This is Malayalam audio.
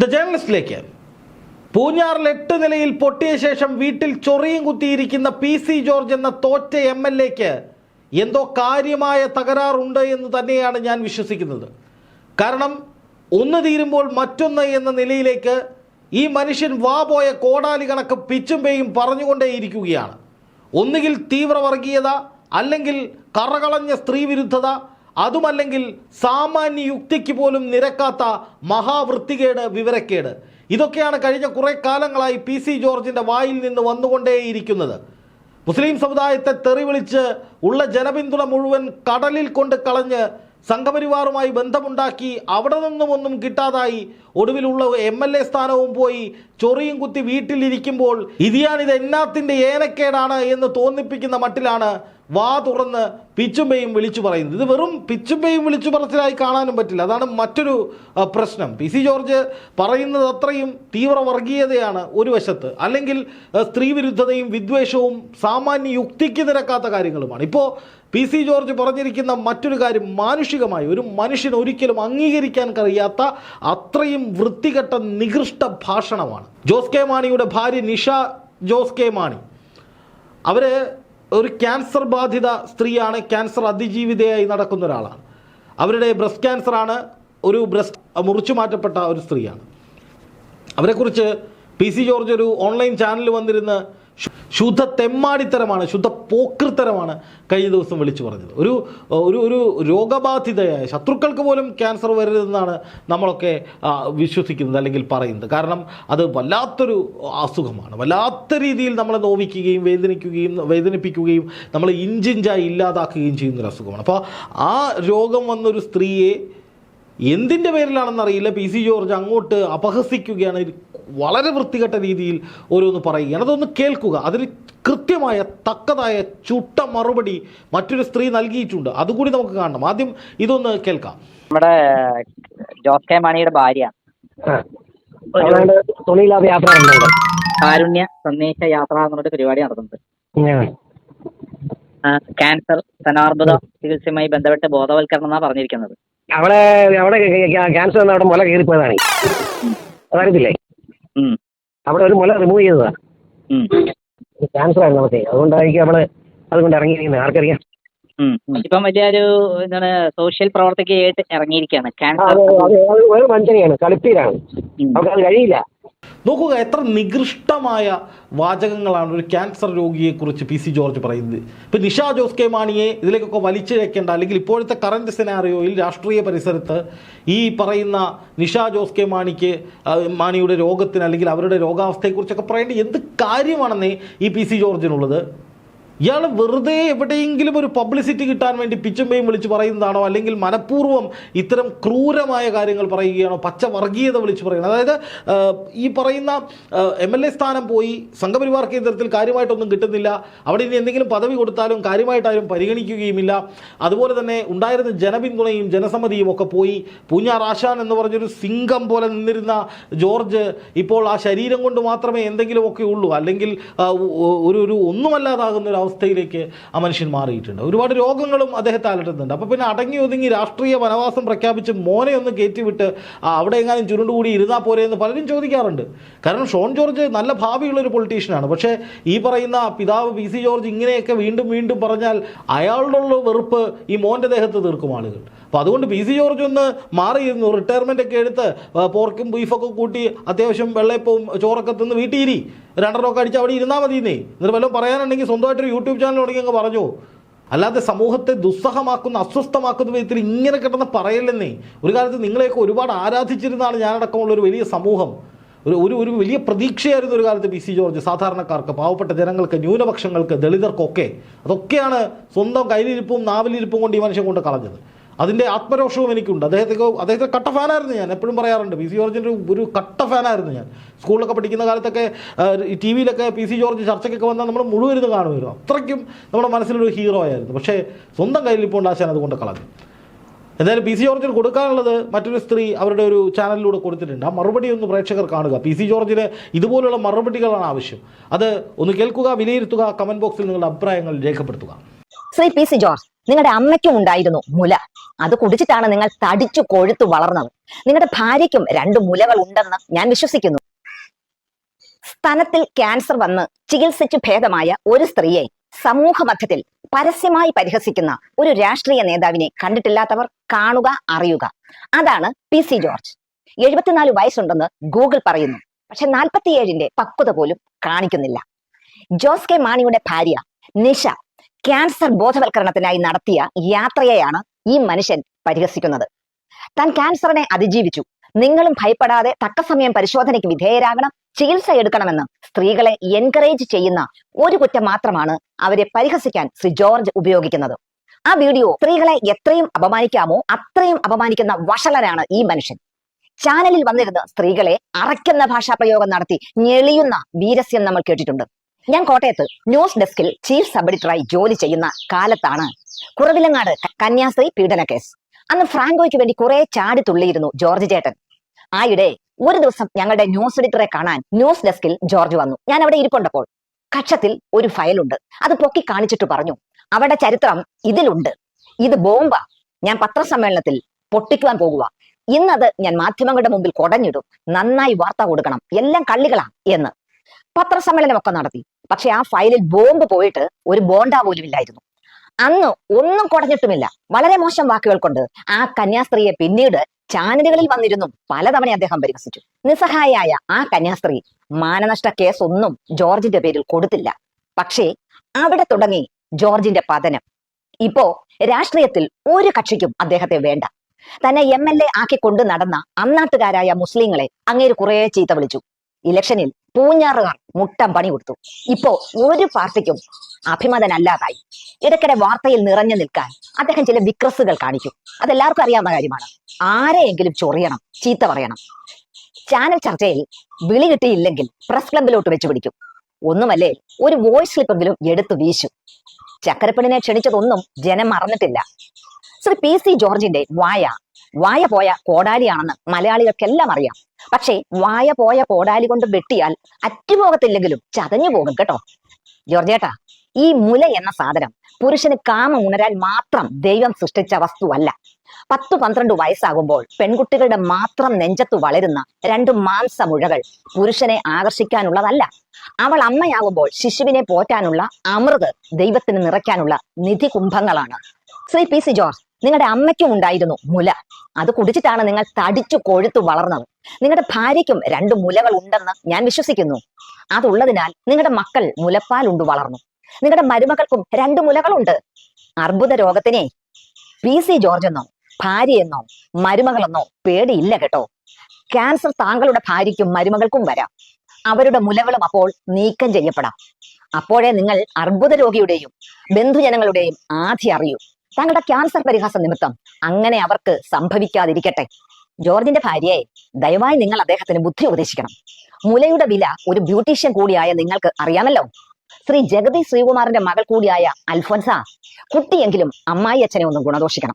ദ ജേർണലിസ്റ്റിലേക്ക് പൂഞ്ഞാറിൽ എട്ട് നിലയിൽ പൊട്ടിയ ശേഷം വീട്ടിൽ ചൊറിയും കുത്തിയിരിക്കുന്ന പി സി ജോർജ് എന്ന തോറ്റ എം എൽ എക്ക് എന്തോ കാര്യമായ തകരാറുണ്ട് എന്ന് തന്നെയാണ് ഞാൻ വിശ്വസിക്കുന്നത്. കാരണം ഒന്ന് തീരുമ്പോൾ മറ്റൊന്ന് എന്ന നിലയിലേക്ക് ഈ മനുഷ്യൻ വാ പോയ കോടാലി കണക്ക് പിച്ചും പേയും പറഞ്ഞുകൊണ്ടേയിരിക്കുകയാണ് ഒന്നുകിൽ തീവ്രവർഗീയത അല്ലെങ്കിൽ കറകളഞ്ഞ സ്ത്രീ വിരുദ്ധത അതുമല്ലെങ്കിൽ സാമാന്യ യുക്തിക്ക് പോലും നിരക്കാത്ത മഹാവൃത്തികേട് വിവരക്കേട്. ഇതൊക്കെയാണ് കഴിഞ്ഞ കുറേ കാലങ്ങളായി പി സി ജോർജിന്റെ വായിൽ നിന്ന് വന്നുകൊണ്ടേയിരിക്കുന്നത്. മുസ്ലിം സമുദായത്തെ തെറിവിളിച്ച് ഉള്ള ജനപിന്തുണ മുഴുവൻ കടലിൽ കൊണ്ട് കളഞ്ഞ് സംഘപരിവാറുമായി ബന്ധമുണ്ടാക്കി അവിടെ നിന്നും ഒന്നും കിട്ടാതായി ഒടുവിലുള്ള എം എൽ എ സ്ഥാനവും പോയി ചൊറിയും കുത്തി വീട്ടിലിരിക്കുമ്പോൾ ഇതിയാണിത് എന്നാത്തിന്റെ ഏനക്കേടാണ് എന്ന് തോന്നിപ്പിക്കുന്ന മട്ടിലാണ് വാ തുറന്ന് പിച്ചുമ്പയും വിളിച്ചു പറയുന്നത്. ഇത് വെറും പിച്ചുമ്പയും വിളിച്ചു പറച്ചിലായി കാണാനും പറ്റില്ല. അതാണ് മറ്റൊരു പ്രശ്നം. പി സി ജോർജ് പറയുന്നത് അത്രയും തീവ്ര വർഗീയതയാണ് ഒരു വശത്ത്. അല്ലെങ്കിൽ സ്ത്രീവിരുദ്ധതയും സ്ത്രീ വിരുദ്ധതയും വിദ്വേഷവും സാമാന്യ യുക്തിക്ക് നിരക്കാത്ത കാര്യങ്ങളുമാണ്. ഇപ്പോൾ പി സി ജോർജ് പറഞ്ഞിരിക്കുന്ന മറ്റൊരു കാര്യം മാനുഷികമായി ഒരു മനുഷ്യന് ഒരിക്കലും അംഗീകരിക്കാൻ കഴിയാത്ത അത്രയും വൃത്തികെട്ട നികൃഷ്ട ഭാഷണമാണ്. ജോസ് കെ മാണിയുടെ ഭാര്യ നിഷ ജോസ് കെ മാണി. അവർ ഒരു ക്യാൻസർ ബാധിത സ്ത്രീയാണ് ക്യാൻസർ അതിജീവിതയായി നടക്കുന്ന ഒരാളാണ്. അവരുടെ ബ്രസ്റ്റ് ക്യാൻസറാണ് ഒരു ബ്രസ്റ്റ് മുറിച്ചു മാറ്റപ്പെട്ട ഒരു സ്ത്രീയാണ്. അവരെക്കുറിച്ച് പി സി ജോർജ് ഒരു ഓൺലൈൻ ചാനൽ വന്നിരുന്ന് ശുദ്ധ തെമ്മാടിത്തരമാണ് ശുദ്ധ പോക്കൃത്തരമാണ് കഴിഞ്ഞ ദിവസം വിളിച്ചു പറഞ്ഞത്. ഒരു ഒരു ഒരു രോഗബാധിതയായ ശത്രുക്കൾക്ക് പോലും ക്യാൻസർ വരരുതെന്നാണ് നമ്മളൊക്കെ വിശ്വസിക്കുന്നത് അല്ലെങ്കിൽ പറയുന്നത്. കാരണം അത് വല്ലാത്തൊരു അസുഖമാണ്. വല്ലാത്ത രീതിയിൽ നമ്മളെ നോവിക്കുകയും വേദനിക്കുകയും വേദനിപ്പിക്കുകയും നമ്മളെ ഇഞ്ചിഞ്ചായി ഇല്ലാതാക്കുകയും ചെയ്യുന്നൊരു അസുഖമാണ് അപ്പോൾ ആ രോഗം വന്നൊരു സ്ത്രീയെ എന്തിന്റെ പേരിലാണെന്നറിയില്ല. പി സി ജോർജ് അങ്ങോട്ട് അപഹസിക്കുകയാണ് വളരെ വൃത്തികെട്ട രീതിയിൽ ഓരോന്ന് പറയുകയാണ് അതൊന്ന് കേൾക്കുക. അതിന് കൃത്യമായ തക്കതായ ചുട്ട മറുപടി മറ്റൊരു സ്ത്രീ നൽകിയിട്ടുണ്ട്. അതുകൂടി നമുക്ക് കാണണം. ആദ്യം ഇതൊന്ന് കേൾക്കാം. നമ്മുടെ ജോസ് കെ മാണിയുടെ ഭാര്യ. യാത്ര കാരുണ്യ സന്ദേശ യാത്ര എന്നൊരു പരിപാടി നടത്തുന്നുണ്ട്. ക്യാൻസർ സ്തനാർബുദ ചികിത്സയുമായി ബന്ധപ്പെട്ട് ബോധവൽക്കരണം എന്നാ പറഞ്ഞിരിക്കുന്നത്. അവിടെ അവിടെ ക്യാൻസർ അവിടെ മുല കയറിപ്പോയതാണ് അതറിയത്തില്ലേ? അവിടെ ഒരു മുല റിമൂവ് ചെയ്തതാണ് ക്യാൻസർ ആയിരുന്നു നമുക്ക് അതുകൊണ്ടായിരിക്കും അവൾ അതുകൊണ്ട് ഇറങ്ങിയിരിക്കുന്നത്. ആർക്കറിയാം. ഇപ്പം വലിയൊരു എന്താണ് സോഷ്യൽ പ്രവർത്തകയായിട്ട് ഇറങ്ങിയിരിക്കുകയാണ്. വഞ്ചനയാണ് ക്യാൻസർ കളിപ്പീരാണ്. അവർക്ക് അത് കഴിയില്ല. നോക്കുക എത്ര നികൃഷ്ടമായ വാചകങ്ങളാണ് ഒരു ക്യാൻസർ രോഗിയെക്കുറിച്ച് പി സി ജോർജ് പറയുന്നത്. ഇപ്പം നിഷ ജോസ് കെ മാണിയെ ഇതിലേക്കൊക്കെ വലിച്ചിഴക്കേണ്ട അല്ലെങ്കിൽ ഇപ്പോഴത്തെ കറണ്ട് സിനാറിയോയിൽ രാഷ്ട്രീയ പരിസരത്ത് ഈ പറയുന്ന നിഷ ജോസ് കെ മാണിക്ക് മാണിയുടെ രോഗത്തിന് അല്ലെങ്കിൽ അവരുടെ രോഗാവസ്ഥയെക്കുറിച്ചൊക്കെ പറയേണ്ട എന്ത് കാര്യമാണെന്നേ ഈ പി സി ജോർജിനുള്ളത്? ഇയാൾ വെറുതെ എവിടെയെങ്കിലും ഒരു പബ്ലിസിറ്റി കിട്ടാൻ വേണ്ടി പിച്ചുമ്പയും വിളിച്ച് പറയുന്നതാണോ? അല്ലെങ്കിൽ മനഃപൂർവം ഇത്തരം ക്രൂരമായ കാര്യങ്ങൾ പറയുകയാണോ? പച്ച വർഗീയത വിളിച്ച് പറയുന്നത്? അതായത് ഈ പറയുന്ന എം എൽ എ സ്ഥാനം പോയി സംഘപരിവാർ കേന്ദ്രത്തിൽ കാര്യമായിട്ടൊന്നും കിട്ടുന്നില്ല. അവിടെ ഇനി എന്തെങ്കിലും പദവി കൊടുത്താലും കാര്യമായിട്ടാരും പരിഗണിക്കുകയുമില്ല. അതുപോലെ തന്നെ ഉണ്ടായിരുന്ന ജനപിന്തുണയും ജനസമ്മതിയും ഒക്കെ പോയി. പൂഞ്ഞാർ ആശാൻ എന്ന് പറഞ്ഞൊരു സിംഗം പോലെ നിന്നിരുന്ന ജോർജ് ഇപ്പോൾ ആ ശരീരം കൊണ്ട് മാത്രമേ എന്തെങ്കിലുമൊക്കെ ഉള്ളൂ. അല്ലെങ്കിൽ ഒരു ഒരു ഒന്നുമല്ലാതാകുന്ന ഒരു അവസ്ഥയിലേക്ക് ആ മനുഷ്യൻ മാറിയിട്ടുണ്ട്. ഒരുപാട് രോഗങ്ങളും അദ്ദേഹത്തെ അലട്ടുന്നുണ്ട്. അപ്പോൾ പിന്നെ അടങ്ങി ഒതുങ്ങി രാഷ്ട്രീയ വനവാസം പ്രഖ്യാപിച്ച് മോനെ ഒന്ന് കയറ്റിവിട്ട് അവിടെ എങ്ങാനും ചുരുണ്ടുകൂടി ഇരുന്നാൽ പോരെ എന്ന് പലരും ചോദിക്കാറുണ്ട്. കാരണം ഷോൺ ജോർജ് നല്ല ഭാവിയുള്ളൊരു പൊളിറ്റീഷ്യനാണ് പക്ഷേ ഈ പറയുന്ന പിതാവ് പി സി ജോർജ് ഇങ്ങനെയൊക്കെ വീണ്ടും വീണ്ടും പറഞ്ഞാൽ അയാളുടെ വെറുപ്പ് ഈ മോന്റെ ദേഹത്ത് തീർക്കും ആളുകൾ. അപ്പോൾ അതുകൊണ്ട് പി സി ജോർജ് ഒന്ന് മാറിയിരുന്നു. റിട്ടയർമെന്റ് ഒക്കെ എടുത്ത് പോർക്കും ബീഫൊക്കെ കൂട്ടി അത്യാവശ്യം വെള്ളയപ്പവും ചോറൊക്കെ തിന്ന് വീട്ടിൽ രണ്ടെണ്ണമൊക്കെ അടിച്ച് അവിടെ ഇരുന്നാൽ നീ എന്നിട്ട് വല്ലതും പറയാനുണ്ടെങ്കിൽ സ്വന്തമായിട്ടൊരു യൂട്യൂബ് ചാനൽ തുടങ്ങി അങ്ങ് പറഞ്ഞു. അല്ലാതെ സമൂഹത്തെ ദുസ്സഹമാക്കുന്ന അസ്വസ്ഥമാക്കുന്ന വിധത്തിൽ ഇങ്ങനെ കിടന്ന് പറയല്ലെന്നേ. ഒരു കാലത്ത് നിങ്ങളെയൊക്കെ ഒരുപാട് ആരാധിച്ചിരുന്നാണ് ഞാനടക്കമുള്ള ഒരു വലിയ സമൂഹം. ഒരു ഒരു ഒരു വലിയ പ്രതീക്ഷയായിരുന്നു ഒരു കാലത്ത് പി സി ജോർജ് സാധാരണക്കാർക്ക് പാവപ്പെട്ട ജനങ്ങൾക്ക് ന്യൂനപക്ഷങ്ങൾക്ക് ദളിതർക്കൊക്കെ. അതൊക്കെയാണ് സ്വന്തം കയ്യിലിരിപ്പും നാവിലിരിപ്പും കൊണ്ട് ഈ മനുഷ്യൻ കൊണ്ട് കളഞ്ഞത്. അതിന്റെ ആത്മരോഷവും എനിക്കുണ്ട്. അദ്ദേഹത്തെ അദ്ദേഹത്തെ കട്ട ഫാനായിരുന്നു ഞാൻ എപ്പോഴും പറയാറുണ്ട്. പി സി ജോർജിന്റെ ഒരു കട്ട ഫാനായിരുന്നു ഞാൻ. സ്കൂളിലൊക്കെ പഠിക്കുന്ന കാലത്തൊക്കെ ടി വിയിലൊക്കെ പി സി ജോർജ് ചർച്ചയ്ക്കൊക്കെ വന്നാൽ നമ്മൾ മുഴുവൻ ഇരുന്ന് കാണുമായിരുന്നു. അത്രയ്ക്കും നമ്മുടെ മനസ്സിലൊരു ഹീറോ ആയിരുന്നു. പക്ഷേ സ്വന്തം കയ്യിൽ ഇപ്പോൾ ആശാൻ അതുകൊണ്ട് കളഞ്ഞു. എന്തായാലും പി സി ജോർജിന് കൊടുക്കാനുള്ളത് മറ്റൊരു സ്ത്രീ അവരുടെ ഒരു ചാനലിലൂടെ കൊടുത്തിട്ടുണ്ട്. ആ മറുപടി ഒന്ന് പ്രേക്ഷകർ കാണുക. പി സി ജോർജിന് ഇതുപോലുള്ള മറുപടികളാണ് ആവശ്യം. അത് ഒന്ന് കേൾക്കുക വിലയിരുത്തുക കമന്റ് ബോക്സിൽ നിങ്ങളുടെ അഭിപ്രായങ്ങൾ രേഖപ്പെടുത്തുക. ശ്രീ പി സി ജോർജ് നിങ്ങളുടെ അമ്മയ്ക്കും ഉണ്ടായിരുന്നു മുല. അത് കുടിച്ചിട്ടാണ് നിങ്ങൾ തടിച്ചു കൊഴുത്തു വളർന്നത്. നിങ്ങളുടെ ഭാര്യയ്ക്കും രണ്ട് മുലകൾ ഉണ്ടെന്ന് ഞാൻ വിശ്വസിക്കുന്നു. സ്തനത്തിൽ ക്യാൻസർ വന്ന് ചികിത്സിച്ചു ഭേദമായ ഒരു സ്ത്രീയെ സമൂഹ മധ്യത്തിൽ പരസ്യമായി പരിഹസിക്കുന്ന ഒരു രാഷ്ട്രീയ നേതാവിനെ കണ്ടിട്ടില്ലാത്തവർ കാണുക അറിയുക. അതാണ് പി സി ജോർജ്. എഴുപത്തിനാല് വയസ്സുണ്ടെന്ന് ഗൂഗിൾ പറയുന്നു. പക്ഷെ നാൽപ്പത്തിയേഴിന്റെ പക്വത പോലും കാണിക്കുന്നില്ല. ജോസ് കെ മാണിയുടെ ഭാര്യ നിഷ ക്യാൻസർ ബോധവൽക്കരണത്തിനായി നടത്തിയ യാത്രയെയാണ് ഈ മനുഷ്യൻ പരിഹസിക്കുന്നത്. താൻ ക്യാൻസറിനെ അതിജീവിച്ചു. നിങ്ങളും ഭയപ്പെടാതെ തക്ക സമയം പരിശോധനയ്ക്ക് വിധേയരാകണം ചികിത്സ എടുക്കണമെന്ന് സ്ത്രീകളെ എൻകറേജ് ചെയ്യുന്ന ഒരു കുറ്റം മാത്രമാണ് അവരെ പരിഹസിക്കാൻ ശ്രീ ജോർജ് ഉപയോഗിക്കുന്നത്. ആ വീഡിയോ സ്ത്രീകളെ എത്രയും അപമാനിക്കാമോ അത്രയും അപമാനിക്കുന്ന വഷളനാണ് ഈ മനുഷ്യൻ. ചാനലിൽ വന്നിരുന്ന് സ്ത്രീകളെ അറയ്ക്കുന്ന ഭാഷാപ്രയോഗം നടത്തി ഞെളിയുന്ന വീരസ്യം നമ്മൾ കേട്ടിട്ടുണ്ട്. ഞാൻ കോട്ടയത്ത് ന്യൂസ് ഡെസ്കിൽ ചീഫ് സബ് എഡിറ്ററായി ജോലി ചെയ്യുന്ന കാലത്താണ് കുറവിലങ്ങാട് കന്യാസ്ത്രീ പീഡന കേസ്. അന്ന് ഫ്രാങ്കോയ്ക്ക് വേണ്ടി കുറെ ചാടി തുള്ളിയിരുന്നു ജോർജ് ചേട്ടൻ. ആയിടെ ഒരു ദിവസം ഞങ്ങളുടെ ന്യൂസ് എഡിറ്ററെ കാണാൻ ന്യൂസ് ഡെസ്കിൽ ജോർജ് വന്നു. ഞാൻ അവിടെ ഇരിപ്പുണ്ടപ്പോൾ കക്ഷത്തിൽ ഒരു ഫയലുണ്ട്. അത് പൊക്കി കാണിച്ചിട്ട് പറഞ്ഞു അവിടെ ചരിത്രം ഇതിലുണ്ട്. ഇത് ബോംബ. ഞാൻ പത്രസമ്മേളനത്തിൽ പൊട്ടിക്കുവാൻ പോകുക ഇന്നത് ഞാൻ മാധ്യമങ്ങളുടെ മുമ്പിൽ കൊടഞ്ഞിടും. നന്നായി വാർത്ത കൊടുക്കണം. എല്ലാം കള്ളികളാ എന്ന് പത്രസമ്മേളനമൊക്കെ നടത്തി. പക്ഷെ ആ ഫയലിൽ ബോംബ് പോയിട്ട് ഒരു ബോണ്ട പോലും ഇല്ലായിരുന്നു. അന്ന് ഒന്നും കുടഞ്ഞിട്ടുമില്ല. വളരെ മോശം വാക്കുകൾ കൊണ്ട് ആ കന്യാസ്ത്രീയെ പിന്നീട് ചാനലുകളിൽ വന്നിരുന്നു പലതവണ അദ്ദേഹം പരിഹസിച്ചു. നിസ്സഹായായ ആ കന്യാസ്ത്രീ മാനനഷ്ട കേസ് ഒന്നും ജോർജിന്റെ പേരിൽ കൊടുത്തില്ല. പക്ഷേ അവിടെ തുടങ്ങി ജോർജിന്റെ പതനം. ഇപ്പോ രാഷ്ട്രീയത്തിൽ ഒരു കക്ഷിക്കും അദ്ദേഹത്തെ വേണ്ട. തന്നെ എം എൽ എ ആക്കി കൊണ്ട് നടന്ന അന്നാട്ടുകാരായ മുസ്ലിങ്ങളെ അങ്ങേര് കുറെ ചീത്ത വിളിച്ചു. ഇലക്ഷനിൽ പൂഞ്ഞാറുകാർ മുട്ടം പണി കൊടുത്തു. ഇപ്പോ ഒരു പാർട്ടിക്കും അഭിമതനല്ലാതായി. ഇടയ്ക്കിടെ വാർത്തയിൽ നിറഞ്ഞു നിൽക്കാൻ അദ്ദേഹം ചില വിക്രസുകൾ കാണിക്കും. അതെല്ലാവർക്കും അറിയാവുന്ന കാര്യമാണ്. ആരെയെങ്കിലും ചൊറിയണം ചീത്ത പറയണം. ചാനൽ ചർച്ചയിൽ വിളി കിട്ടിയില്ലെങ്കിൽ പ്രസ് ക്ലബിലോട്ട് വെച്ചു പിടിക്കും. ഒന്നുമല്ലേ ഒരു വോയിസ് സ്ലിപ്പെങ്കിലും എടുത്തു വീശു. ചക്കരപ്പണിനെ ക്ഷണിച്ചതൊന്നും ജനം മറന്നിട്ടില്ല. ശ്രീ പി സി ജോർജിന്റെ വായ വായ പോയ കോടാലിയാണെന്ന് മലയാളികൾക്കെല്ലാം അറിയാം. പക്ഷേ വായ പോയ കോടാലി കൊണ്ട് വെട്ടിയാൽ അറ്റുപോകത്തില്ലെങ്കിലും ചതഞ്ഞു പോകും കേട്ടോ. ജോർജേട്ടാ ഈ മുല എന്ന സാധനം പുരുഷന് കാമം ഉണരാൻ മാത്രം ദൈവം സൃഷ്ടിച്ച വസ്തുവല്ല പത്തു പന്ത്രണ്ട് വയസ്സാകുമ്പോൾ പെൺകുട്ടികളുടെ മാത്രം നെഞ്ചത്തു വളരുന്ന രണ്ട് മാംസമുഴകൾ പുരുഷനെ ആകർഷിക്കാനുള്ളതല്ല. അവൾ അമ്മയാകുമ്പോൾ ശിശുവിനെ പോറ്റാനുള്ള അമൃത് ദൈവത്തിന് നിറയ്ക്കാനുള്ള നിധി കുംഭങ്ങളാണ് ശ്രീ പി സി ജോർജ് നിങ്ങളുടെ അമ്മയ്ക്കും ഉണ്ടായിരുന്നു മുല. അത് കുടിച്ചിട്ടാണ് നിങ്ങൾ തടിച്ചു കൊഴുത്തു വളർന്നത്. നിങ്ങളുടെ ഭാര്യയ്ക്കും രണ്ട് മുലകൾ ഉണ്ടെന്ന് ഞാൻ വിശ്വസിക്കുന്നു. അതുള്ളതിനാൽ നിങ്ങളുടെ മക്കൾ മുലപ്പാൽ ഉണ്ട് വളർന്നു. നിങ്ങളുടെ മരുമകൾക്കും രണ്ട് മുലകളുണ്ട് അർബുദ രോഗത്തിനെ പി സി ജോർജ് എന്നോ ഭാര്യയെന്നോ മരുമകളെന്നോ പേടിയില്ല കേട്ടോ. ക്യാൻസർ താങ്കളുടെ ഭാര്യയ്ക്കും മരുമകൾക്കും വരാം. അവരുടെ മുലകളും അപ്പോൾ നീക്കം ചെയ്യപ്പെടാം. അപ്പോഴേ നിങ്ങൾ അർബുദ രോഗിയുടെയും ബന്ധുജനങ്ങളുടെയും ആധി അറിയൂ. താങ്കളുടെ ക്യാൻസർ പരിഹാസ നിമിത്തം അങ്ങനെ അവർക്ക് സംഭവിക്കാതിരിക്കട്ടെ. ജോർജിന്റെ ഭാര്യയെ ദയവായി നിങ്ങൾ അദ്ദേഹത്തിന് ബുദ്ധി ഉപദേശിക്കണം. മുലയുടെ വില ഒരു ബ്യൂട്ടീഷ്യൻ കൂടിയായ നിങ്ങൾക്ക് അറിയാമല്ലോ. ശ്രീ ജഗതി ശ്രീകുമാറിന്റെ മകൾ കൂടിയായ അൽഫോൻസ. കുട്ടിയെങ്കിലും അമ്മായി അച്ഛനെ ഒന്ന് ഗുണദോഷിക്കണം.